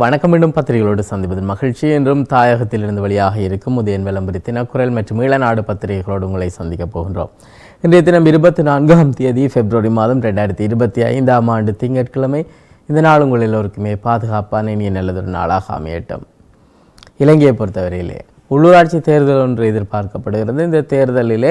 வணக்கம். மீண்டும் பத்திரிகைகளோடு சந்திப்பதில் மகிழ்ச்சி. என்றும் தாயகத்திலிருந்து வழியாக இருக்கும் உதயன் விளம்பரி தினக்குரல் மற்றும் ஈழநாடு பத்திரிகைகளோடு உங்களை சந்திக்கப் போகின்றோம். இன்றைய தினம் இருபத்தி நான்காம் தேதி பிப்ரவரி மாதம் ரெண்டாயிரத்தி இருபத்தி ஐந்தாம் ஆண்டு திங்கட்கிழமை. இந்த நாள் உங்கள் எல்லோருக்குமே பாதுகாப்பான இனிய நல்லதொரு நாளாக அமையட்டும். இலங்கையை பொறுத்தவரையிலே உள்ளூராட்சி தேர்தல் ஒன்று எதிர்பார்க்கப்படுகிறது. இந்த தேர்தலிலே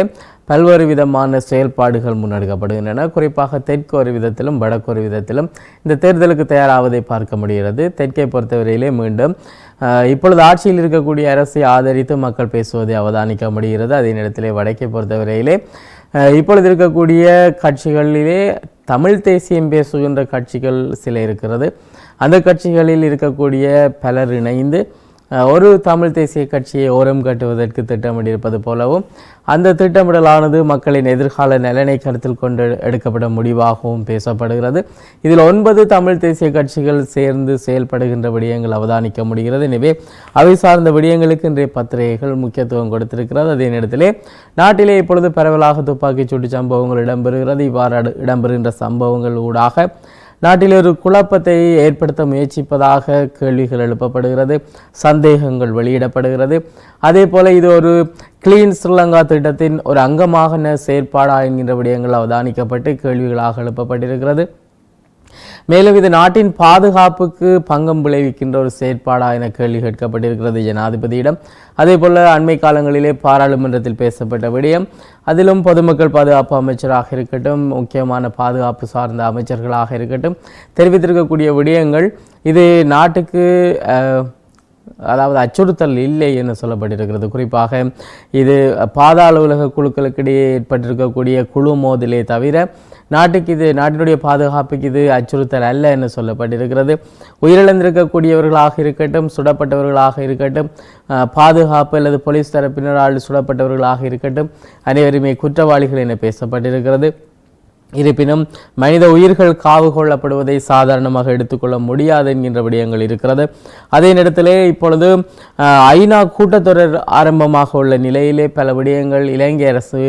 பல்வேறு விதமான செயல்பாடுகள் முன்னெடுக்கப்படுகின்றன. குறிப்பாக தெற்கு ஒரு விதத்திலும் வடக்கு ஒரு விதத்திலும் இந்த தேர்தலுக்கு தயாராவதை பார்க்க முடிகிறது. தெற்கை பொறுத்தவரையிலே மீண்டும் இப்பொழுது ஆட்சியில் இருக்கக்கூடிய அரசை ஆதரித்து மக்கள் பேசுவதை அவதானிக்க முடிகிறது. அதே நேரத்திலே வடக்கை பொறுத்தவரையிலே இப்பொழுது இருக்கக்கூடிய கட்சிகளிலே தமிழ் தேசியம் பேசுகின்ற கட்சிகள் சில இருக்கிறது. அந்த கட்சிகளில் இருக்கக்கூடிய பலர் இணைந்து ஒரு தமிழ் தேசிய கட்சியை ஓரம் கட்டுவதற்கு திட்டமிட்டிருப்பது போலவும் அந்த திட்டமிடலானது மக்களின் எதிர்கால நலனை கருத்தில் கொண்டு எடுக்கப்படும் முடிவாகவும் பேசப்படுகிறது. இதில் ஒன்பது தமிழ் தேசிய கட்சிகள் சேர்ந்து செயல்படுகின்ற விடயங்கள் அவதானிக்க முடிகிறது. எனவே அவை சார்ந்த விடயங்களுக்கு இன்றைய பத்திரிகைகள் முக்கியத்துவம் கொடுத்திருக்கிறது. அதே நேரத்திலே நாட்டிலே இப்பொழுது பரவலாக துப்பாக்கிச் சூட்டு சம்பவங்கள் இடம்பெறுகிறது. இவ்வாறு இடம்பெறுகின்ற சம்பவங்கள் ஊடாக நாட்டில் ஒரு குழப்பத்தை ஏற்படுத்த முயற்சிப்பதாக கேள்விகள் எழுப்பப்படுகிறது சந்தேகங்கள் வெளியிடப்படுகிறது. அதே போல் இது ஒரு கிளீன் ஸ்ரீலங்கா திட்டத்தின் ஒரு அங்கமாக செயற்பாடா என்கின்ற விடயங்கள் அவதானிக்கப்பட்டு கேள்விகளாக எழுப்பப்பட்டிருக்கிறது. மேலும் இது நாட்டின் பாதுகாப்புக்கு பங்கம் விளைவிக்கின்ற ஒரு செயற்பாடா என கேள்வி கேட்கப்பட்டிருக்கிறது ஜனாதிபதியிடம். அதே போல அண்மை காலங்களிலே பாராளுமன்றத்தில் பேசப்பட்ட விடயம் அதிலும் பொதுமக்கள் பாதுகாப்பு அமைச்சராக இருக்கட்டும் முக்கியமான பாதுகாப்பு சார்ந்த அமைச்சர்களாக இருக்கட்டும் தெரிவித்திருக்கக்கூடிய விடயங்கள் இது நாட்டுக்கு அஹ், அதாவது அச்சுறுத்தல் இல்லை என்று சொல்லப்பட்டிருக்கிறது. குறிப்பாக இது பாதாள உலக குழுக்களுக்கிடையே ஏற்பட்டிருக்கக்கூடிய குழு மோதலே தவிர நாட்டுக்கு இது நாட்டினுடைய பாதுகாப்புக்கு இது அச்சுறுத்தல் அல்ல என்று சொல்லப்பட்டிருக்கிறது. உயிரிழந்திருக்கக்கூடியவர்களாக இருக்கட்டும் சுடப்பட்டவர்களாக இருக்கட்டும் பாதுகாப்பு அல்லது போலீஸ் தரப்பினரால் சுடப்பட்டவர்களாக இருக்கட்டும் அனைவருமே குற்றவாளிகள் என பேசப்பட்டிருக்கிறது. இருப்பினும் மனித உயிர்கள் காவு கொள்ளப்படுவதை சாதாரணமாக எடுத்துக்கொள்ள முடியாது என்கின்ற விடயங்கள் இருக்கிறது. அதே நேரத்திலே இப்பொழுது ஐநா கூட்டத்தொடர் ஆரம்பமாக உள்ள நிலையிலே பல விடயங்கள் இலங்கை அரசு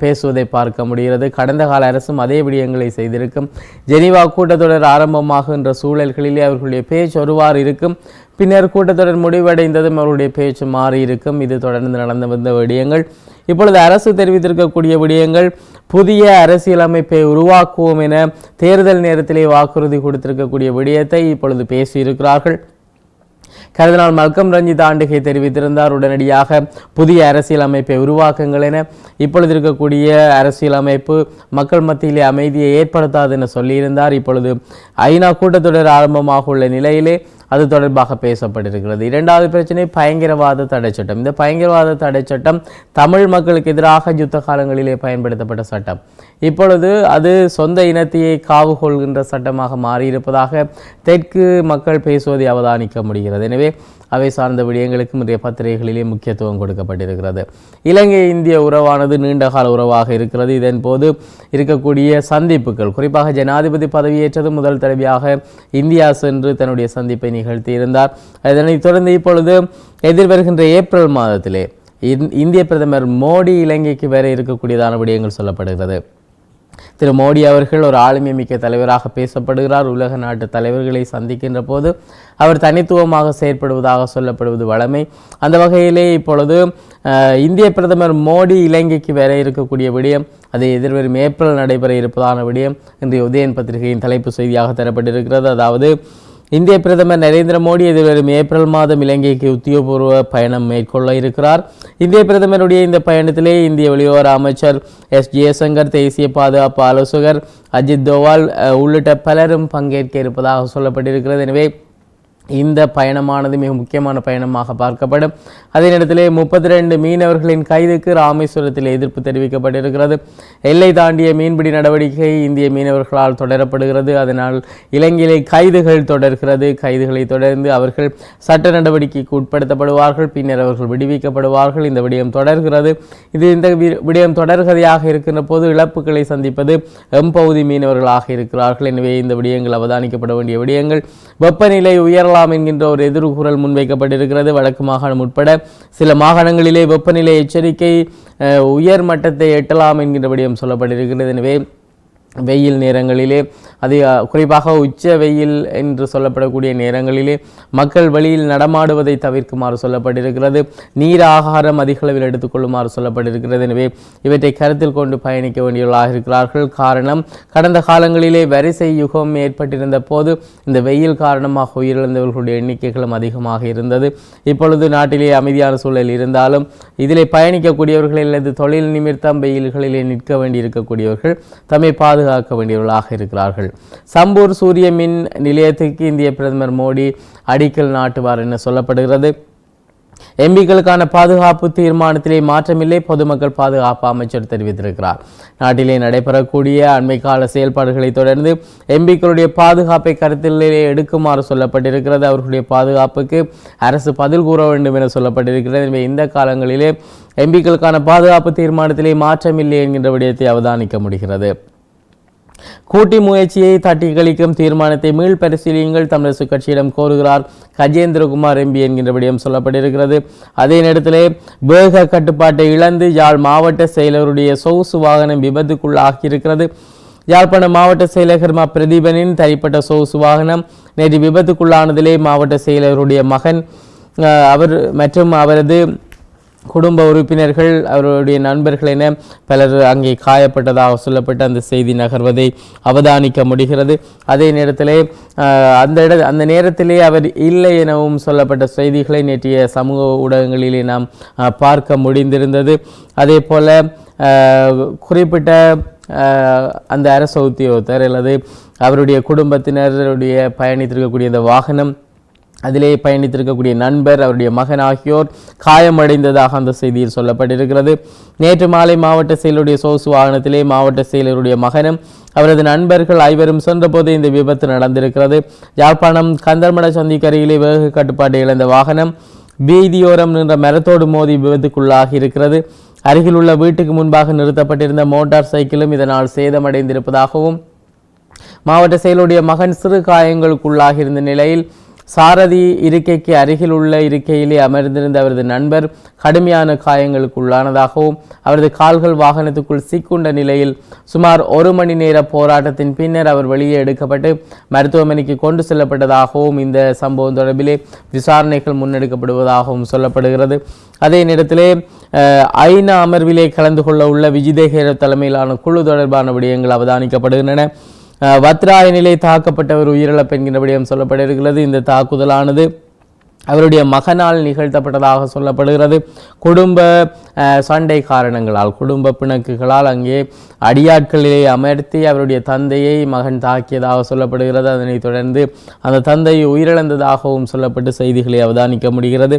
பேசுவதை பார்க்க முடிகிறது. கடந்த கால அரசும் அதே விடயங்களை செய்திருக்கும். ஜெனீவா கூட்டத்தொடர் ஆரம்பமாகின்ற சூழல்களிலே அவர்களுடைய பேச்சு ஒருவாறு இருக்கும். பின்னர் கூட்டத்தொடர் முடிவடைந்ததும் அவருடைய பேச்சு மாறி இருக்கும். இது தொடர்ந்து நடந்து வந்த விடயங்கள். இப்பொழுது அரசு தெரிவித்திருக்கக்கூடிய விடயங்கள் புதிய அரசியலமைப்பை உருவாக்குவோம் என தேர்தல் நேரத்திலே வாக்குறுதி கொடுத்திருக்கக்கூடிய விடயத்தை இப்பொழுது பேசியிருக்கிறார்கள். கருதினால் மல்கம் ரஞ்சித் ஆண்டுகை தெரிவித்திருந்தார். உடனடியாக புதிய அரசியலமைப்பை உருவாக்குங்கள் என இப்பொழுது இருக்கக்கூடிய அரசியலமைப்பு மக்கள் மத்தியிலே அமைதியை ஏற்படுத்தாது என சொல்லியிருந்தார். இப்பொழுது ஐநா கூட்டத்தொடர் ஆரம்பமாக உள்ள நிலையிலே அது தொடர்பாக பேசப்பட்டிருக்கிறது. இரண்டாவது பிரச்சனை பயங்கரவாத தடை சட்டம். இந்த பயங்கரவாத தடை சட்டம் தமிழ் மக்களுக்கு எதிராக யுத்த காலங்களிலே பயன்படுத்தப்பட்ட சட்டம். இப்பொழுது அது சொந்த இனத்தையே காவு கொள்கின்ற சட்டமாக மாறியிருப்பதாக தெற்கு மக்கள் பேசுவதை அவதானிக்க முடிகிறது. எனவே அவை சார்ந்த விடயங்களுக்கு இன்றைய பத்திரிகைகளிலே முக்கியத்துவம் கொடுக்கப்பட்டிருக்கிறது. இலங்கை இந்திய உறவானது நீண்டகால உறவாக இருக்கிறது. இதன் போது இருக்கக்கூடிய சந்திப்புகள் குறிப்பாக ஜனாதிபதி பதவியேற்றது முதல் தடவையாக இந்தியா சென்று தன்னுடைய சந்திப்பை நிகழ்த்தியிருந்தார் அதனைத் தொடர்ந்து இப்பொழுது எதிர்வருகின்ற ஏப்ரல் மாதத்திலே இந்திய பிரதமர் மோடி இலங்கைக்கு வேற இருக்கக்கூடியதான விடயங்கள் சொல்லப்படுகிறது. திரு மோடி அவர்கள் ஒரு ஆளுமை மிக்க தலைவராக பேசப்படுகிறார். உலக நாட்டு தலைவர்களை சந்திக்கின்ற போது அவர் தனித்துவமாக செயற்படுவதாக சொல்லப்படுவது வழமை அந்த வகையிலே இப்பொழுது இந்திய பிரதமர் மோடி இலங்கைக்கு வர இருக்கக்கூடிய விடயம் அது எதிர்வரும் ஏப்ரல் நடைபெற இருப்பதான விடயம் இன்றைய உதயன் பத்திரிகையின் தலைப்பு செய்தியாக தரப்பட்டிருக்கிறது. அதாவது இந்திய பிரதமர் நரேந்திர மோடி எதிர்வரும் ஏப்ரல் மாதம் இலங்கைக்கு உத்தியோகபூர்வ பயணம் மேற்கொள்ள இருக்கிறார். இந்திய பிரதமருடைய இந்த பயணத்திலே இந்திய வெளியுறவு அமைச்சர் எஸ் ஜெயசங்கர் தேசிய பாதுகாப்பு ஆலோசகர் அஜித் தோவால் உள்ளிட்ட பலரும் பங்கேற்க இருப்பதாக சொல்லப்பட்டிருக்கிறது. எனவே இந்த பயணமானது மிக முக்கியமான பயணமாக பார்க்கப்படும். அதே நேரத்தில் முப்பத்தி ரெண்டு மீனவர்களின் கைதுக்கு ராமேஸ்வரத்தில் எதிர்ப்பு தெரிவிக்கப்பட்டிருக்கிறது. எல்லை தாண்டிய மீன்பிடி நடவடிக்கை இந்திய மீனவர்களால் தொடரப்படுகிறது. அதனால் இலங்கையிலே கைதுகள் தொடர்கிறது. கைதுகளை தொடர்ந்து அவர்கள் சட்ட நடவடிக்கைக்கு உட்படுத்தப்படுவார்கள். பின்னர் அவர்கள் விடுவிக்கப்படுவார்கள். இந்த விடயம் தொடர்கிறது. இது இந்த வி- விடயம் தொடர்கதையாக இருக்கின்ற போது இழப்புகளை சந்திப்பது எம்பகுதி மீனவர்களாக இருக்கிறார்கள். எனவே இந்த விடயங்கள் அவதானிக்கப்பட வேண்டிய விடயங்கள். வெப்பநிலை உயரலாம் என்கின்ற ஒரு எதிர்குரல் முன்வைக்கப்பட்டிருக்கிறது. வடக்கு மாகாணம் உட்பட சில மாகாணங்களிலே வெப்பநிலை எச்சரிக்கை உயர் மட்டத்தை எட்டலாம் என்கின்ற விடயம் சொல்லப்பட்டிருக்கிறது. எனவே வெயில் நேரங்களிலே அது குறிப்பாக உச்ச வெயில் என்று சொல்லப்படக்கூடிய நேரங்களிலே மக்கள் வழியில் நடமாடுவதை தவிர்க்குமாறு சொல்லப்பட்டிருக்கிறது. நீர் ஆகாரம் அதிக அளவில் எடுத்துக்கொள்ளுமாறு சொல்லப்பட்டிருக்கிறது. எனவே இவற்றை கருத்தில் கொண்டு பயணிக்க வேண்டியவர்களாக இருக்கிறார்கள். காரணம் கடந்த காலங்களிலே வரிசை யுகம் ஏற்பட்டிருந்த போது இந்த வெயில் காரணமாக உயிரிழந்தவர்களுடைய எண்ணிக்கைகளும் அதிகமாக இருந்தது. இப்பொழுது நாட்டிலே அமைதியான சூழல் இருந்தாலும் இதிலே பயணிக்கக்கூடியவர்கள் அல்லது தொழில் நிமித்தம் வெயில்களிலே நிற்க வேண்டியிருக்கக்கூடியவர்கள் தம்மை பாதுகாக்க வேண்டியவர்களாக இருக்கிறார்கள். சம்பூர் சூரிய மின் நிலையத்துக்கு இந்திய பிரதமர் மோடி அடிக்கல் நாட்டுவார் என சொல்லப்படுகிறது. எம்பிக்களுக்கான பாதுகாப்பு தீர்மானத்திலே மாற்றமில்லை பொதுமக்கள் பாதுகாப்பு அமைச்சர் தெரிவித்திருக்கிறார். நாட்டிலே நடைபெறக்கூடிய அண்மை கால செயல்பாடுகளை தொடர்ந்து எம்பிக்களுடைய பாதுகாப்பை கருத்திலே எடுக்குமாறு சொல்லப்பட்டிருக்கிறது. அவர்களுடைய பாதுகாப்புக்கு அரசு பதில் கூற வேண்டும் என சொல்லப்பட்டிருக்கிறது. எனவே இந்த காலங்களிலே எம்பிக்களுக்கான பாதுகாப்பு தீர்மானத்திலே மாற்றமில்லை என்கின்ற விடயத்தை அவதானிக்க முடிகிறது. கூட்டி முயற்சியை தட்டி கழிக்கும் தீர்மானத்தை மீள் பரிசீலியுங்கள் தமிழரசு கட்சியிடம் கோருகிறார் கஜேந்திரகுமார் எம்பி என்கின்ற விடயம் சொல்லப்பட்டிருக்கிறது. அதே நேரத்திலே வேக கட்டுப்பாட்டை இழந்து யாழ் மாவட்ட செயலருடைய சொகுசு வாகனம் விபத்துக்குள்ளாகியிருக்கிறது. யாழ்ப்பாணம் மாவட்ட செயலகர் மா பிரதீபனின் தனிப்பட்ட சொகுசு வாகனம் நேற்று விபத்துக்குள்ளானதிலே மாவட்ட செயலருடைய மகன் அவர் மற்றும் அவரது குடும்ப உறுப்பினர்கள் அவருடைய நண்பர்கள் என பலர் அங்கே காயப்பட்டதாக சொல்லப்பட்ட அந்த செய்தி நகர்வதை அவதானிக்க முடிகிறது. அதே நேரத்திலே அந்த இட அந்த நேரத்திலே அவர் இல்லை எனவும் சொல்லப்பட்ட செய்திகளை நேற்றைய சமூக ஊடகங்களிலே நாம் பார்க்க முடிந்திருந்தது. அதே போல் குறிப்பிட்ட அந்த அரசு உத்தியோகத்தர் அல்லது அவருடைய குடும்பத்தினருடைய பயணித்திருக்கக்கூடிய அந்த வாகனம் அதிலே பயணித்திருக்கக்கூடிய நண்பர் அவருடைய மகன் ஆகியோர் காயமடைந்ததாக அந்த செய்தியில் சொல்லப்பட்டிருக்கிறது. நேற்று மாலை மாவட்ட செயலருடைய சோசு வாகனத்திலே மாவட்ட செயலருடைய மகனும் அவரது நண்பர்கள் ஐவரும் சென்றபோது இந்த விபத்து நடந்திருக்கிறது. யாழ்ப்பாணம் கந்தர்மட சந்திக்கு அருகிலே வேக கட்டுப்பாட்டை இழந்த வாகனம் வீதியோரம் நின்ற மரத்தோடு மோதி விபத்துக்குள்ளாகி இருக்கிறது. அருகிலுள்ள வீட்டுக்கு முன்பாக நிறுத்தப்பட்டிருந்த மோட்டார் சைக்கிளும் இதனால் சேதமடைந்திருப்பதாகவும் மாவட்ட செயலுடைய மகன் சிறு காயங்களுக்குள்ளாகியிருந்த நிலையில் சாரதி இருக்கைக்கு அருகில் உள்ள இருக்கையிலே அமர்ந்திருந்த அவரது நண்பர் கடுமையான காயங்களுக்குள்ளானதாகவும் அவரது கால்கள் வாகனத்துக்குள் சிக்குண்ட நிலையில் சுமார் ஒரு மணி நேர போராட்டத்தின் பின்னர் அவர் வெளியே எடுக்கப்பட்டு மருத்துவமனைக்கு கொண்டு செல்லப்பட்டதாகவும் இந்த சம்பவம் தொடர்பிலே விசாரணைகள் முன்னெடுக்கப்படுவதாகவும் சொல்லப்படுகிறது. அதே நேரத்திலே ஐநா அமர்விலே கலந்து கொள்ள உள்ள விஜிதேகர தலைமையிலான குழு தொடர்பான விடயங்கள் அவதானிக்கப்படுகின்றன. வத்ராயனிலே தாக்கப்பட்டவர் உயிரிழப்பு என்கின்ற சொல்லப்பட்டிருக்கிறது. இந்த தாக்குதலானது அவருடைய மகனால் நிகழ்த்தப்பட்டதாக சொல்லப்படுகிறது. குடும்ப சண்டை காரணங்களால் குடும்ப பிணக்குகளால் அங்கே அடியாட்களிலே அமர்த்தி அவருடைய தந்தையை மகன் தாக்கியதாக சொல்லப்படுகிறது. அதனைத் தொடர்ந்து அந்த தந்தை உயிரிழந்ததாகவும் சொல்லப்பட்டு செய்திகளை அவதானிக்க முடிகிறது.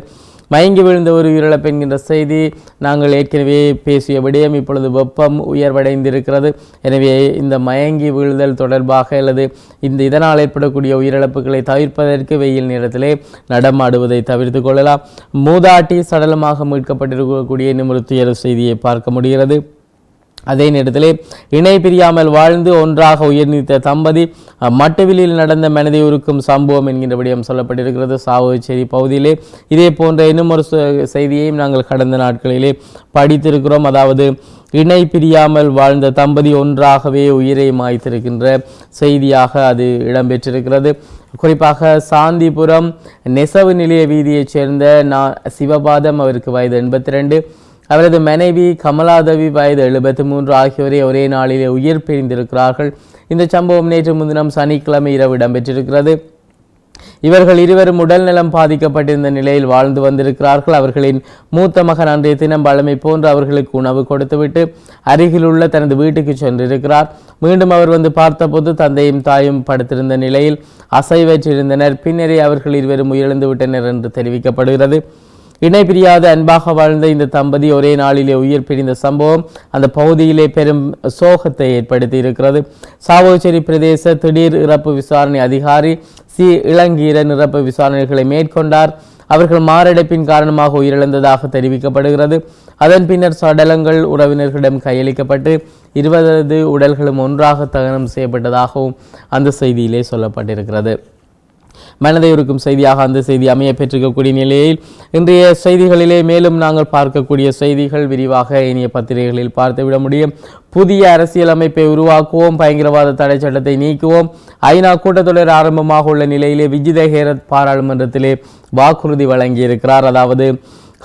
மயங்கி விழுந்த ஒரு உயிரிழப்பு என்கின்ற செய்தி நாங்கள் ஏற்கனவே பேசிய விடயம் இப்பொழுது வெப்பம் உயர்வடைந்திருக்கிறது. எனவே இந்த மயங்கி விழுதல் தொடர்பாக அல்லது இந்த இதனால் ஏற்படக்கூடிய உயிரிழப்புகளை தவிர்ப்பதற்கு வெயில் நேரத்திலே நடமாடுவதை தவிர்த்து கொள்ளலாம். மூதாட்டி சடலமாக மீட்கப்பட்டிருக்கக்கூடிய இன்னும் ஒரு துயர செய்தியை பார்க்க முடிகிறது. அதே நேரத்திலே இணை பிரியாமல் வாழ்ந்து ஒன்றாக உயர்நீத்த தம்பதி அஹ், மட்டுவிலில் நடந்த மனதை உருக்கும் சம்பவம் என்கின்ற விடயம் சொல்லப்பட்டிருக்கிறது. சாவுச்சேரி பகுதியிலே இதே போன்ற இன்னும் ஒரு செய்தியையும் நாங்கள் கடந்த நாட்களிலே படித்திருக்கிறோம். அதாவது இணை பிரியாமல் வாழ்ந்த தம்பதி ஒன்றாகவே உயிரை மாய்த்திருக்கின்ற செய்தியாக அது இடம்பெற்றிருக்கிறது. குறிப்பாக சாந்திபுரம் நெசவு நிலைய வீதியைச் சேர்ந்த நா சிவபாதம் அவருக்கு வயது எண்பத்தி ரெண்டு அவரது மனைவி கமலாதேவி வயது எழுபத்தி மூன்று ஆகியோரை ஒரே நாளிலே உயிர் பிரிந்திருக்கிறார்கள். இந்த சம்பவம் நேற்று முன்தினம் சனிக்கிழமை இரவு இடம்பெற்றிருக்கிறது. இவர்கள் இருவரும் உடல்நலம் பாதிக்கப்பட்டிருந்த நிலையில் வாழ்ந்து வந்திருக்கிறார்கள். அவர்களின் மூத்த மகன் அன்றைய தினம் பழமை போன்று அவர்களுக்கு உணவு கொடுத்துவிட்டு அருகிலுள்ள தனது வீட்டுக்கு சென்றிருக்கிறார். மீண்டும் அவர் வந்து பார்த்தபோது தந்தையும் தாயும் படுத்திருந்த நிலையில் அசைவற்றிருந்தனர். பின்னரே அவர்கள் இருவரும் உயிரிழந்து விட்டனர் என்று தெரிவிக்கப்படுகிறது. இணை பிரியாத அன்பாக வாழ்ந்த இந்த தம்பதி ஒரே நாளிலே உயிர் பிரிந்த சம்பவம் அந்த பகுதியிலே பெரும் சோகத்தை ஏற்படுத்தி இருக்கிறது. சாவோச்சேரி பிரதேச திடீர் இறப்பு விசாரணை அதிகாரி சி. இளங்கீரன் இறப்பு விசாரணைகளை மேற்கொண்டார். அவர்கள் மாரடைப்பின் காரணமாக உயிரிழந்ததாக தெரிவிக்கப்படுகிறது. அதன் பின்னர் சடலங்கள் உறவினர்களிடம் கையளிக்கப்பட்டு இருபது உடல்களும் ஒன்றாக தகனம் செய்யப்பட்டதாகவும் அந்த செய்தியிலே சொல்லப்பட்டிருக்கிறது. மனதை இருக்கும் செய்தியாக அந்த செய்தி அமைய பெற்றிருக்கக்கூடிய நிலையில் இன்றைய செய்திகளிலே மேலும் நாங்கள் பார்க்கக்கூடிய செய்திகள் விரிவாக இனிய பத்திரிகைகளில் பார்த்துவிட முடியும். புதிய அரசியலமைப்பை உருவாக்குவோம் பயங்கரவாத தடை சட்டத்தை நீக்குவோம். ஐநா கூட்டத்தொடர் ஆரம்பமாக உள்ள நிலையிலே விஜித ஹேரத் பாராளுமன்றத்திலே வாக்குறுதி வழங்கியிருக்கிறார். அதாவது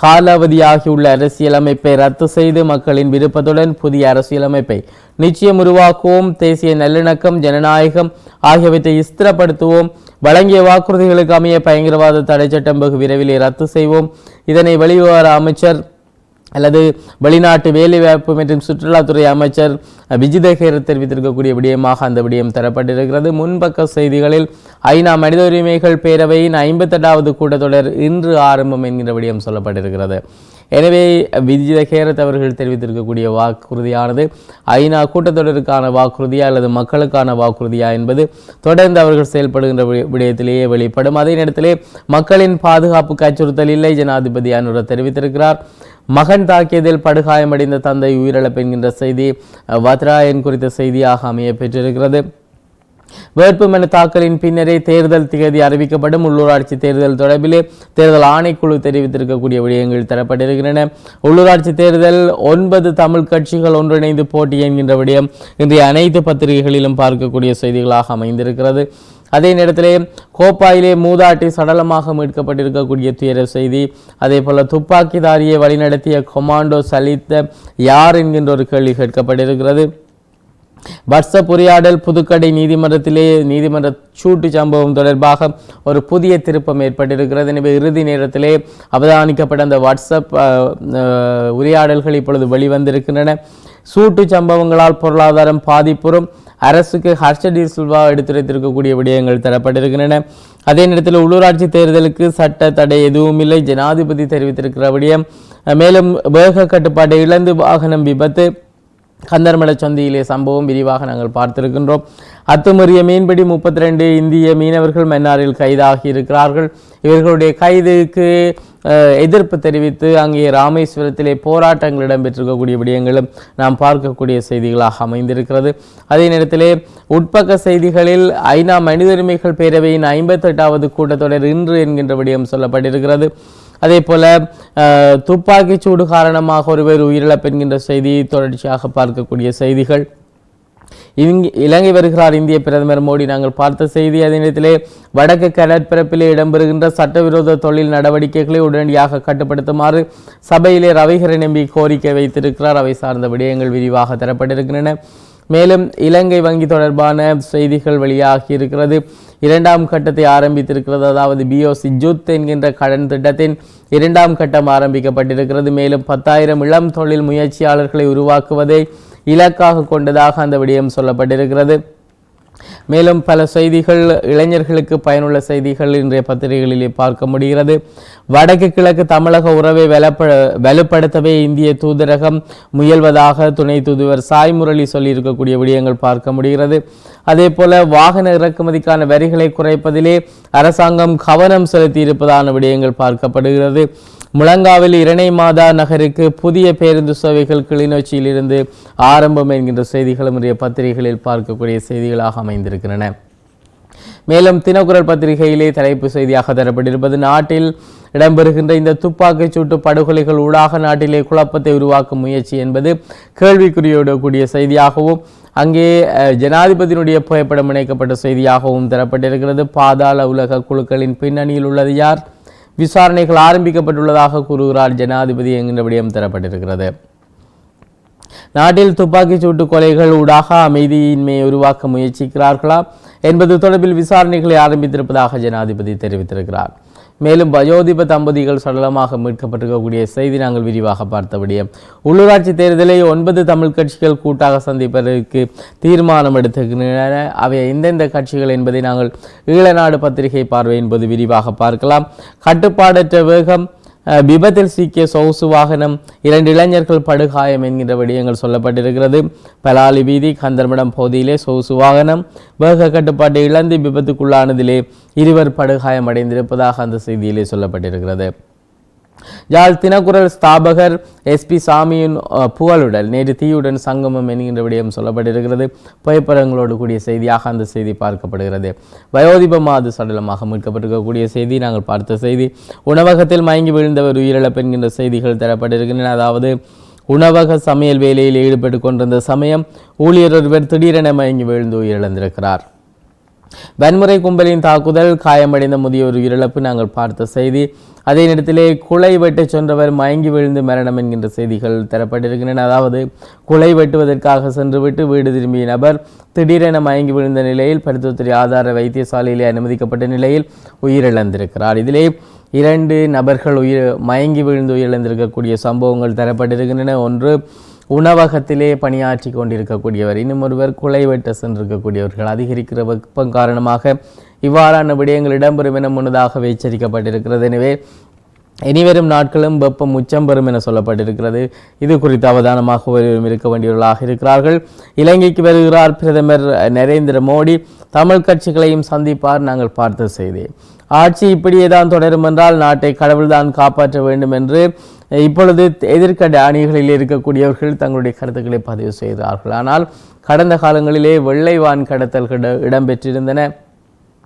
காலாவதியாகியுள்ள அரசியலமைப்பை ரத்து செய்து மக்களின் விருப்பத்துடன் புதிய அரசியலமைப்பை நிச்சயம் உருவாக்குவோம். தேசிய நல்லிணக்கம் ஜனநாயகம் ஆகியவற்றை ஸ்திரப்படுத்துவோம். வழங்கிய வாக்குறுதிகளுக்கு அமைய பயங்கரவாத தடை சட்டம் வெகு விரைவிலே ரத்து செய்வோம். இதனை வெளிவிவகார அமைச்சர் அல்லது வெளிநாட்டு வேலைவாய்ப்பு மற்றும் சுற்றுலாத்துறை அமைச்சர் விஜிதகேர் தெரிவித்திருக்கக்கூடிய விடயமாக அந்த விடயம் தரப்பட்டிருக்கிறது. முன்பக்க செய்திகளில் ஐநா மனித உரிமைகள் பேரவையின் ஐம்பத்தெட்டாவது கூட்டத்தொடர் இன்று ஆரம்பம் என்கிற விடயம் சொல்லப்பட்டிருக்கிறது. எனவே விஜயகேரத் அவர்கள் தெரிவித்திருக்கக்கூடிய வாக்குறுதியானது ஐநா கூட்டத்தொடருக்கான வாக்குறுதியா அல்லது மக்களுக்கான வாக்குறுதியா என்பது தொடர்ந்து அவர்கள் செயல்படுகின்ற விடயத்திலேயே வெளிப்படும். அதே நேரத்திலே மக்களின் பாதுகாப்புக்கு அச்சுறுத்தல் இல்லை ஜனாதிபதி அனுர தெரிவித்திருக்கிறார். மகன் தாக்கியதில் படுகாயமடைந்த தந்தை உயிரிழப்பு என்கின்ற செய்தி வத்ராயன் குறித்த செய்தியாக அமைய பெற்றிருக்கிறது. வேட்புமனு தாக்கலின் பின்னரே தேர்தல் திகதி அறிவிக்கப்படும். உள்ளூராட்சி தேர்தல் தொடர்பிலே தேர்தல் ஆணைக்குழு தெரிவித்திருக்கக்கூடிய விடயங்கள் தரப்பட்டிருக்கின்றன. உள்ளூராட்சி தேர்தல் ஒன்பது தமிழ் கட்சிகள் ஒன்றிணைந்து போட்டி என்கின்ற விடயம் இன்றைய அனைத்து பத்திரிகைகளிலும் பார்க்கக்கூடிய செய்திகளாக அமைந்திருக்கிறது. அதே நேரத்திலே கோப்பாயிலே மூதாட்டி சடலமாக மீட்கப்பட்டிருக்கக்கூடிய துயர செய்தி அதே போல துப்பாக்கிதாரியை வழிநடத்திய கொமாண்டோ சலித்த யார் என்கின்ற ஒரு கேள்வி கேட்கப்பட்டிருக்கிறது. வாட்ஸ்அப் உரையாடல் புதுக்கடை நீதிமன்றத்திலே நீதிமன்ற சூட்டு சம்பவம் தொடர்பாக ஒரு புதிய திருப்பம் ஏற்பட்டிருக்கிறது. எனவே இறுதி நேரத்திலே அவதானிக்கப்பட்ட அந்த வாட்ஸ்அப் உரையாடல்கள் இப்பொழுது வெளிவந்திருக்கின்றன. சூட்டு சம்பவங்களால் பொருளாதாரம் பாதிப்புறும். அரசுக்கு ஹர்ஷடி சில்வா எடுத்துரைத்திருக்கக்கூடிய விடயங்கள் தரப்பட்டிருக்கின்றன. அதே நேரத்தில் உள்ளூராட்சி தேர்தலுக்கு சட்ட தடை எதுவும் இல்லை. ஜனாதிபதி தெரிவித்திருக்கிற விடயம். மேலும் வேக கட்டுப்பாட்டை இழந்து வாகனம் விபத்து. கந்தர்மல சந்தியிலே சம்பவம் விரிவாக நாங்கள் பார்த்திருக்கின்றோம். அத்துமறிய மீன்பிடி முப்பத்தி ரெண்டு இந்திய மீனவர்கள் மன்னாரில் கைதாகி இருக்கிறார்கள். இவர்களுடைய கைதுக்கு எதிர்ப்பு தெரிவித்து அங்கே ராமேஸ்வரத்திலே போராட்டங்கள் இடம்பெற்றிருக்கக்கூடிய விடயங்களும் நாம் பார்க்கக்கூடிய செய்திகளாக அமைந்திருக்கிறது. அதே நேரத்திலே உட்பக்க செய்திகளில் ஐநா மனித உரிமைகள் பேரவையின் ஐம்பத்தெட்டாவது கூட்டத்தொடர் இன்று என்கின்ற விடயம் சொல்லப்பட்டிருக்கிறது. அதே போல அஹ், சூடு காரணமாக ஒருவர் உயிரிழப்பு என்கின்ற செய்தி தொடர்ச்சியாக பார்க்கக்கூடிய செய்திகள். இங்க இலங்கை வருகிறார் இந்திய பிரதமர் மோடி. நாங்கள் பார்த்த செய்தி அதே நேரத்திலே வடக்கு கடற்பரப்பிலே இடம்பெறுகின்ற சட்டவிரோத தொழில் நடவடிக்கைகளை உடனடியாக கட்டுப்படுத்துமாறு சபையிலே ரவிகரன் எம்பி கோரிக்கை வைத்திருக்கிறார். அவை சார்ந்த விடயங்கள் விரிவாக தரப்பட்டிருக்கின்றன. மேலும் இலங்கை வங்கி தொடர்பான செய்திகள் வெளியாகி இருக்கிறது. இரண்டாம் கட்டத்தை ஆரம்பித்திருக்கிறது. அதாவது பிஓசி ஜூத் என்கின்ற கடன் திட்டத்தின் இரண்டாம் கட்டம் ஆரம்பிக்கப்பட்டிருக்கிறது. மேலும் பத்தாயிரம் இளம் தொழில் முயற்சியாளர்களை உருவாக்குவதை இலக்காக கொண்டதாக அந்த விடயம் சொல்லப்பட்டிருக்கிறது. மேலும் பல செய்திகள் இளைஞர்களுக்கு பயனுள்ள செய்திகள் இன்றைய பத்திரிகைகளிலே பார்க்க முடிகிறது. வடக்கு கிழக்கு தமிழக உறவை வலப்ப வலுப்படுத்தவே இந்திய தூதரகம் முயல்வதாக துணை தூதுவர் சாய் முரளி சொல்லியிருக்கக்கூடிய விடயங்கள் பார்க்க முடிகிறது. அதே போல வாகன இறக்குமதிக்கான வரிகளை குறைப்பதிலே அரசாங்கம் கவனம் செலுத்தி இருப்பதான விடயங்கள் பார்க்கப்படுகிறது. முழங்காவில் இரணை மாதா நகருக்கு புதிய பேருந்து சேவைகள் கிளிநொச்சியிலிருந்து ஆரம்பம் என்கின்ற செய்திகளும் இன்றைய பத்திரிகைகளில் பார்க்கக்கூடிய செய்திகளாக அமைந்திருக்கின்றன. மேலும் தினக்குரல் பத்திரிகையிலே தலைப்பு செய்தியாக தரப்பட்டிருப்பது நாட்டில் இடம்பெறுகின்ற இந்த துப்பாக்கிச் சூட்டு படுகொலைகள் ஊடாக நாட்டிலே குழப்பத்தை உருவாக்கும் முயற்சி என்பது கேள்விக்குறியோட கூடிய செய்தியாகவும் அங்கே ஜனாதிபதியினுடைய புகைப்படம் இணைக்கப்பட்ட செய்தியாகவும் தரப்பட்டிருக்கிறது. பாதாள உலக குழுக்களின் பின்னணியில் உள்ளது யார்? விசாரணைகள் ஆரம்பிக்கப்பட்டுள்ளதாக கூறுகிறார் ஜனாதிபதி என்கின்ற விடயம் தரப்பட்டிருக்கிறது. நாட்டில் துப்பாக்கிச் சூட்டு கொலைகள் ஊடாக அமைதியின்மையை உருவாக்க முயற்சிக்கிறார்களா என்பது தொடர்பில் விசாரணைகளை ஆரம்பித்திருப்பதாக ஜனாதிபதி தெரிவித்திருக்கிறார். மேலும் வயோதிப தம்பதிகள் சடலமாக மீட்கப்பட்டிருக்கக்கூடிய செய்தி நாங்கள் விரிவாக பார்த்தபடியே. உள்ளூராட்சி தேர்தலை ஒன்பது தமிழ் கட்சிகள் கூட்டாக சந்திப்பதற்கு தீர்மானம் எடுத்திருக்கின்றன. அவை எந்தெந்த கட்சிகள் என்பதை நாங்கள் ஈழநாடு பத்திரிகை பார்வையின் போது விரிவாக பார்க்கலாம். கட்டுப்பாடற்ற வேகம் விபத்தில் சிக்கிய சொகுசு வாகனம் இரண்டு இளைஞர்கள் படுகாயம் என்கின்ற விடயங்கள் சொல்லப்பட்டிருக்கிறது. பலாலி வீதி கந்தர்மடம் பகுதியிலே சொகுசு வாகனம் வேக கட்டுப்பாட்டை இழந்து விபத்துக்குள்ளானதிலே இருவர் படுகாயம் அடைந்திருப்பதாக அந்த செய்தியிலே சொல்லப்பட்டிருக்கிறது. யாழ் தினக்குரல் ஸ்தாபகர் எஸ்பி சாமியின் புகழுடல். நேற்று தீயுடன் சங்கமம் என்கின்ற விடயம் சொல்லப்பட்டிருக்கிறது. புகைப்படங்களோடு கூடிய செய்தியாக அந்த செய்தி பார்க்கப்படுகிறது. வயோதிபமாது சடலமாக மீட்கப்பட்டிருக்கக்கூடிய செய்தி நாங்கள் பார்த்த செய்தி. உணவகத்தில் மயங்கி விழுந்தவர் உயிரிழப்பு என்கின்ற செய்திகள் தரப்பட்டிருக்கின்றன. அதாவது உணவக சமையல் வேலையில் ஈடுபட்டு கொண்டிருந்த சமயம் ஊழியர் ஒருவர் திடீரென மயங்கி விழுந்து உயிரிழந்திருக்கிறார். வன்முறை கும்பலின் தாக்குதல் காயமடைந்த முதியோர் உயிரிழப்பு நாங்கள் பார்த்த செய்தி. அதே நேரத்திலே குலை வெட்டச் சென்றவர் மயங்கி விழுந்து மரணம் என்கின்ற செய்திகள் தரப்பட்டிருக்கின்றன. அதாவது குலை வெட்டுவதற்காக சென்றுவிட்டு வீடு திரும்பிய நபர் திடீரென மயங்கி விழுந்த நிலையில் பருத்துவத்துறை ஆதார வைத்தியசாலையிலே அனுமதிக்கப்பட்ட நிலையில் உயிரிழந்திருக்கிறார். இதிலே இரண்டு நபர்கள் உயிர் மயங்கி விழுந்து உயிரிழந்திருக்கக்கூடிய சம்பவங்கள் தரப்பட்டிருக்கின்றன. ஒன்று உணவகத்திலே பணியாற்றி கொண்டிருக்கக்கூடியவர். இன்னும் ஒருவர் குலை வெட்ட சென்றிருக்கக்கூடியவர்கள். அதிகரிக்கிற வெப்பம் காரணமாக இவ்வாறான விடயங்கள் இடம்பெறும் என முன்னதாகவே எச்சரிக்கப்பட்டிருக்கிறது. எனவே இனிவரும் நாட்களும் வெப்பம் உச்சம் பெறும் என சொல்லப்பட்டிருக்கிறது. இது குறித்து அவதானமாக ஒருவரும் இருக்க வேண்டியவர்களாக இருக்கிறார்கள். இலங்கைக்கு வருகிறார் பிரதமர் நரேந்திர மோடி. தமிழ் கட்சிகளையும் சந்திப்பார் நாங்கள் பார்த்த செய்தி. ஆட்சி இப்படியே தான் தொடரும் என்றால் நாட்டை கடவுள்தான் காப்பாற்ற வேண்டும் என்று இப்பொழுது எதிர்க்கட்சி அணிகளில் இருக்கக்கூடியவர்கள் தங்களுடைய கருத்துக்களை பதிவு செய்கிறார்கள் ஆனால் கடந்த காலங்களிலே வெள்ளை வான் கடத்தல்கள் இடம்பெற்றிருந்தன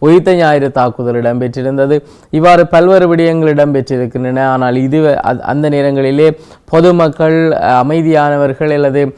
உயிர்த்த ஞாயிறு தாக்குதல் இடம்பெற்றிருந்தது. இவ்வாறு பல்வேறு விடயங்கள் இடம்பெற்றிருக்கின்றன. ஆனால் இது அ- அந்த நேரங்களிலே பொதுமக்கள் அமைதியானவர்கள் அல்லது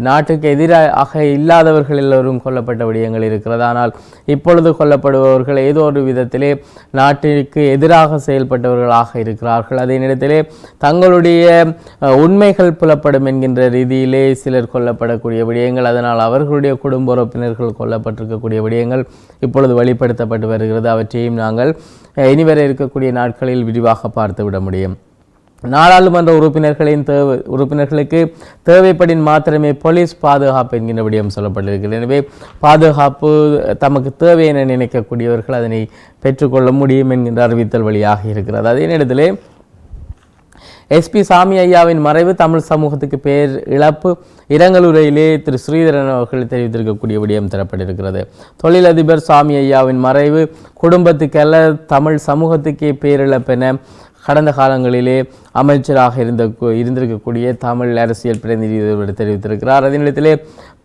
நாட்டுக்கு எதிராக இல்லாதவர்கள் எல்லோரும் கொல்லப்பட்ட விடயங்கள் இருக்கிறது. ஆனால் இப்பொழுது கொல்லப்படுபவர்கள் ஏதோ ஒரு விதத்திலே நாட்டிற்கு எதிராக செயல்பட்டவர்களாக இருக்கிறார்கள். அதே நேரத்திலே தங்களுடைய உண்மைகள் புலப்படும் என்கின்ற ரீதியிலே சிலர் கொல்லப்படக்கூடிய விடயங்கள் அதனால் அவர்களுடைய குடும்ப உறுப்பினர்கள் கொல்லப்பட்டிருக்கக்கூடிய விடயங்கள் இப்பொழுது வெளிப்படுத்தப்பட்டு வருகிறது. அவற்றையும் நாங்கள் அஹ், இனிவர இருக்கக்கூடிய நாட்களில் விரிவாக பார்த்துவிட முடியும். நாடாளுமன்ற உறுப்பினர்களின் தேவை உறுப்பினர்களுக்கு தேவைப்படின் மாத்திரமே போலீஸ் பாதுகாப்பு என்கின்ற விடயம் சொல்லப்பட்டிருக்கிறது. எனவே பாதுகாப்பு தமக்கு தேவை என நினைக்கக்கூடியவர்கள் அதனை பெற்றுக்கொள்ள முடியும் என்கின்ற அறிவித்தல் வழியாக இருக்கிறது. அதே நேரத்தில் எஸ்பி சாமி ஐயாவின் மறைவு தமிழ் சமூகத்துக்கு பேர் இழப்பு இரங்கலுரையிலே திரு ஸ்ரீதரன் அவர்கள் தெரிவித்திருக்கக்கூடிய விடயம் தரப்பட்டிருக்கிறது. தொழிலதிபர் சாமி ஐயாவின் மறைவு குடும்பத்துக்கெல்ல தமிழ் சமூகத்துக்கே பேரிழப்பென கடந்த காலங்களிலே அமைச்சராக இருந்த இருந்திருக்கக்கூடிய தமிழ் அரசியல் பிரதிநிதி ஒருவர் தெரிவித்திருக்கிறார். அதே நேரத்திலே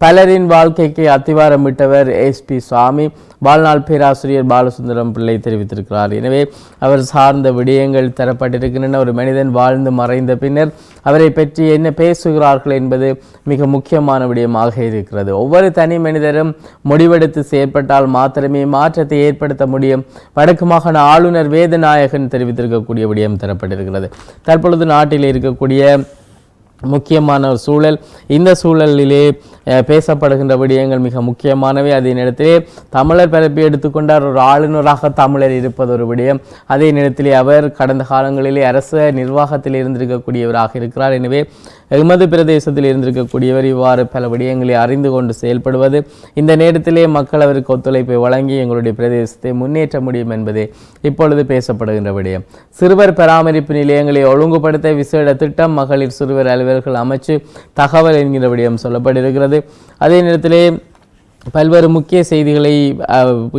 பலரின் வாழ்க்கைக்கு அத்திவாரமிட்டவர் எஸ்பி சுவாமி வாழ்நாள் பேராசிரியர் பாலசுந்தரம் பிள்ளை தெரிவித்திருக்கிறார். எனவே அவர் சார்ந்த விடயங்கள் தரப்பட்டிருக்கின்றன. ஒரு மனிதன் வாழ்ந்து மறைந்த பின்னர் அவரை பற்றி என்ன பேசுகிறார்கள் என்பது மிக முக்கியமான விடயமாக இருக்கிறது. ஒவ்வொரு தனி மனிதரும் முடிவெடுத்து செயற்பட்டால் மாத்திரமே மாற்றத்தை ஏற்படுத்த முடியும். வடக்கு மாகாண ஆளுநர் வேதநாயகன் தெரிவித்திருக்கக்கூடிய விடயம் தரப்பட்டிருக்கிறது. தற்பொழுது நாட்டில் இருக்கக்கூடிய முக்கியமான ஒரு சூழல். இந்த சூழலிலே பேசப்படுகின்ற விடயங்கள் மிக முக்கியமானவை. அதே நேரத்திலே தமிழர் பிறப்பை எடுத்துக்கொண்டார். ஒரு ஆளுநராக தமிழர் இருப்பது ஒரு விடயம். அதே நேரத்திலே அவர் கடந்த காலங்களிலே அரச நிர்வாகத்தில் இருந்திருக்கக்கூடியவராக இருக்கிறார். எனவே எமது பிரதேசத்தில் இருந்திருக்கக்கூடியவர் இவ்வாறு பல விடயங்களை அறிந்து கொண்டு செயல்படுவது இந்த நேரத்திலே மக்கள் அவருக்கு ஒத்துழைப்பை வழங்கி எங்களுடைய பிரதேசத்தை முன்னேற்ற முடியும் என்பதே இப்பொழுது பேசப்படுகின்ற விடயம். சிறுவர் பராமரிப்பு நிலையங்களை ஒழுங்குபடுத்த விசேட திட்டம் மகளிர் சிறுவர் அலுவலர்கள் அமைச்சு தகவல் என்கிற விடயம் சொல்லப்பட்டிருக்கிறது. அதே நேரத்திலே பல்வேறு முக்கிய செய்திகளை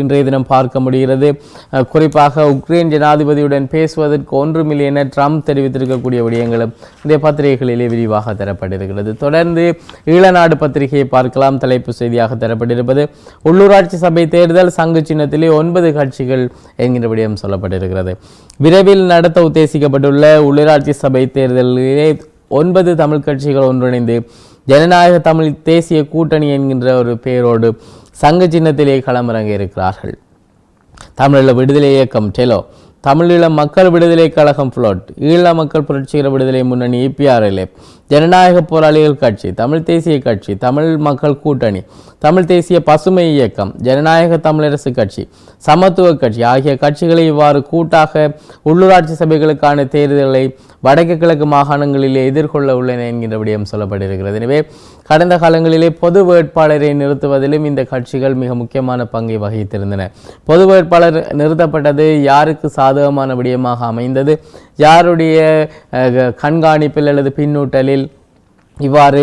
இன்றைய தினம் பார்க்க முடிகிறது. குறிப்பாக உக்ரைன் ஜனாதிபதியுடன் பேசுவதற்கு ஒன்றுமில்லை என ட்ரம்ப் தெரிவித்திருக்கக்கூடிய விடயங்களும் இந்த பத்திரிகைகளிலே விரிவாக தரப்பட்டிருக்கிறது. தொடர்ந்து ஈழநாடு பத்திரிகையை பார்க்கலாம். தலைப்பு செய்தியாக தரப்பட்டிருப்பது உள்ளூராட்சி சபை தேர்தல் சங்கு சின்னத்திலே ஒன்பது கட்சிகள் என்கிற விடயம் சொல்லப்பட்டிருக்கிறது. விரைவில் நடத்த உத்தேசிக்கப்பட்டுள்ள உள்ளூராட்சி சபை தேர்தலிலே ஒன்பது தமிழ் கட்சிகள் ஒன்றிணைந்து ஜனநாயக தமிழ் தேசிய கூட்டணி என்கின்ற ஒரு பெயரோடு சங்க சின்னத்திலே களமிறங்க இருக்கிறார்கள். தமிழீழ விடுதலை இயக்கம் டெலோ. தமிழீழ மக்கள் விடுதலை கழகம் புளோட் ஈழ மக்கள் புரட்சிகர விடுதலை முன்னணி இபிஆர்எல்ஏ ஜனநாயக போராளிகள் கட்சி தமிழ் தேசிய கட்சி தமிழ் மக்கள் கூட்டணி தமிழ் தேசிய பசுமை இயக்கம் ஜனநாயக தமிழரசு கட்சி சமத்துவ கட்சி ஆகிய கட்சிகளை இவ்வாறு கூட்டாக உள்ளூராட்சி சபைகளுக்கான தேர்தல்களை வடக்கு கிழக்கு மாகாணங்களிலே எதிர்கொள்ள உள்ளன என்கின்ற விடயம் சொல்லப்பட்டிருக்கிறது. எனவே கடந்த காலங்களிலே பொது வேட்பாளரை நிறுத்துவதிலும் இந்த கட்சிகள் மிக முக்கியமான பங்கை வகித்திருந்தன. பொது வேட்பாளர் நிறுத்தப்பட்டது யாருக்கு சாதகமான விடயமாக அமைந்தது? யாருடைய கண்காணிப்பில் அல்லது பின்னூட்டலில் இவ்வாறு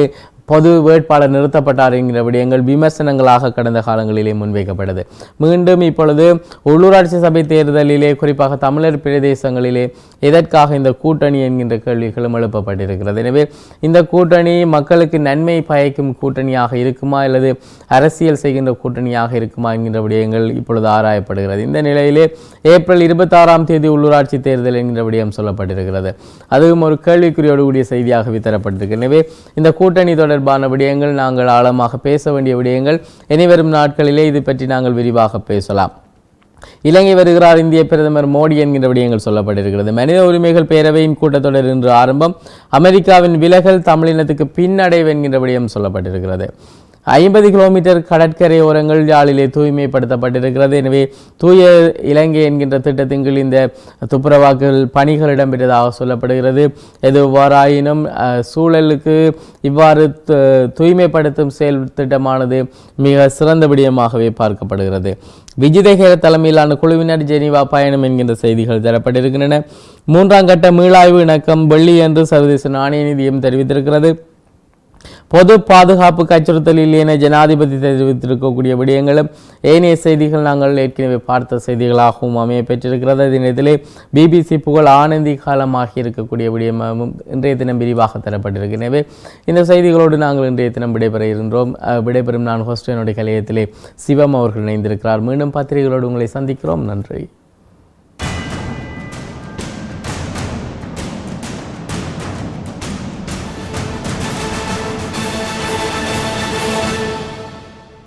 பொது வேட்பாளர் நிறுத்தப்பட்டார் என்கிற விடயங்கள் விமர்சனங்களாக கடந்த காலங்களிலே முன்வைக்கப்பட்டது. மீண்டும் இப்பொழுது உள்ளூராட்சி சபை தேர்தலிலே குறிப்பாக தமிழர் பிரதேசங்களிலே எதற்காக இந்த கூட்டணி என்கின்ற கேள்விகளும் எழுப்பப்பட்டிருக்கிறது. எனவே இந்த கூட்டணி மக்களுக்கு நன்மை பயக்கும் கூட்டணியாக இருக்குமா அல்லது அரசியல் செய்கின்ற கூட்டணியாக இருக்குமா என்கின்ற விடயங்கள் இப்பொழுது ஆராயப்படுகிறது. இந்த நிலையிலே ஏப்ரல் இருபத்தாறாம் தேதி உள்ளூராட்சி தேர்தல் என்கிற விடயம் சொல்லப்பட்டிருக்கிறது. அதுவும் ஒரு கேள்விக்குறியோடு கூடிய செய்தியாகவே தரப்பட்டிருக்கு எனவே இந்த கூட்டணி தொடர் தொடர்பான விடயங்கள் நாங்கள் ஆழமாக பேச வேண்டிய விடயங்கள் இனிவரும் நாட்களிலே இது பற்றி நாங்கள் விரிவாக பேசலாம். இலங்கை வருகிறார் இந்திய பிரதமர் மோடி என்கின்ற விடயங்கள் சொல்லப்பட்டிருக்கிறது. மனித உரிமைகள் பேரவையின் கூட்டத்தொடர் இன்று ஆரம்பம். அமெரிக்காவின் விலகல் தமிழினத்துக்கு பின்னடைவு என்கின்ற விடயம் சொல்லப்பட்டிருக்கிறது. ஐம்பது கிலோமீட்டர் கடற்கரை ஓரங்கள் யாழிலே தூய்மைப்படுத்தப்பட்டிருக்கிறது. எனவே தூய இலங்கை என்கின்ற திட்டத்தின் கீழ் இந்த துப்புரவாக்கல் பணிகள் இடம்பெற்றதாக சொல்லப்படுகிறது. எதுவாறாயினும் சூழலுக்கு இவ்வாறு தூய்மைப்படுத்தும் செயல் திட்டமானது மிக சிறந்த விடயமாகவே பார்க்கப்படுகிறது. விஜிதேகர தலைமையிலான குழுவினர் ஜெனீவா பயணம் என்கின்ற செய்திகள் தரப்பட்டிருக்கின்றன. மூன்றாம் கட்ட மீளாய்வு இணக்கம் வெள்ளி என்று சர்வதேச நாணய நிதியம் தெரிவித்திருக்கிறது. பொது பாதுகாப்புக்கு அச்சுறுத்தல் என ஜனாதிபதி தெரிவித்திருக்கக்கூடிய விடயங்களும் ஏனைய செய்திகள் நாங்கள் ஏற்கனவே பார்த்த செய்திகளாகவும் அமைய பெற்றிருக்கிறது. அதே பிபிசி புகழ் ஆனந்தி காலமாகி இருக்கக்கூடிய விடயமும் இன்றைய தினம் விரிவாக தரப்பட்டிருக்கு எனவே இந்த செய்திகளோடு நாங்கள் இன்றைய தினம் விடைபெற இருந்தோம். விடைபெறும் நான் ஹோஸ்டனுடைய கலையத்திலே சிவம் அவர்கள் இணைந்திருக்கிறார். மீண்டும் பத்திரிகைகளோடு உங்களை சந்திக்கிறோம். நன்றி.